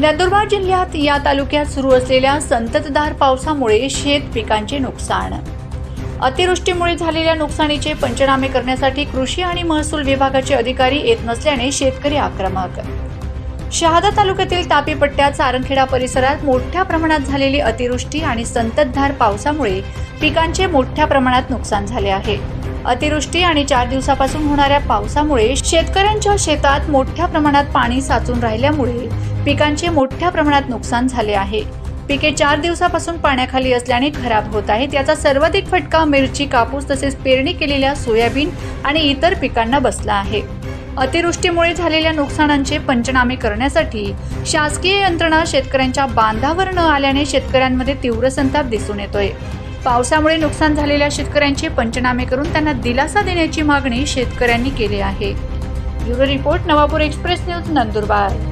नंदुरबार जिल्ह्यात या तालुक्यात सुरू असलेल्या संततधार पावसामुळे शेत पिकांचे नुकसान. अतिवृष्टीमुळे झालेल्या नुकसानीचे पंचनामे करण्यासाठी कृषी आणि महसूल विभागाचे अधिकारी येत नसल्याने शेतकरी आक्रमक. शहादा तालुक्यातील तापी पट्ट्यात सारंगखेडा परिसरात मोठ्या प्रमाणात झालेली अतिवृष्टी आणि संततधार पावसामुळे पिकांचे मोठ्या प्रमाणात नुकसान झाले आहे. अतिवृष्टी आणि चार दिवसापासून होणाऱ्या पावसामुळे शेतकऱ्यांच्या शेतात मोठ्या प्रमाणात पाणी साचून राहिल्यामुळे पिकांचे मोठ्या प्रमाणात नुकसान झाले आहे. पिके चार दिवसापासून पाण्याखाली असल्याने खराब होत आहेत. याचा सर्वाधिक फटका मिरची कापूस तसेच पेरणी केलेल्या सोयाबीन आणि इतर पिकांना बसला आहे. अतिवृष्टीमुळे झालेल्या नुकसानांचे पंचनामे करण्यासाठी शासकीय यंत्रणा शेतकऱ्यांच्या बांधावर न आल्याने शेतकऱ्यांमध्ये तीव्र संताप दिसून येतोय. पावसामुळे नुकसान झालेल्या शेतकऱ्यांचे पंचनामे करून त्यांना दिलासा देण्याची मागणी शेतकऱ्यांनी केली आहे. Bureau report Navapur express news Nandurbar.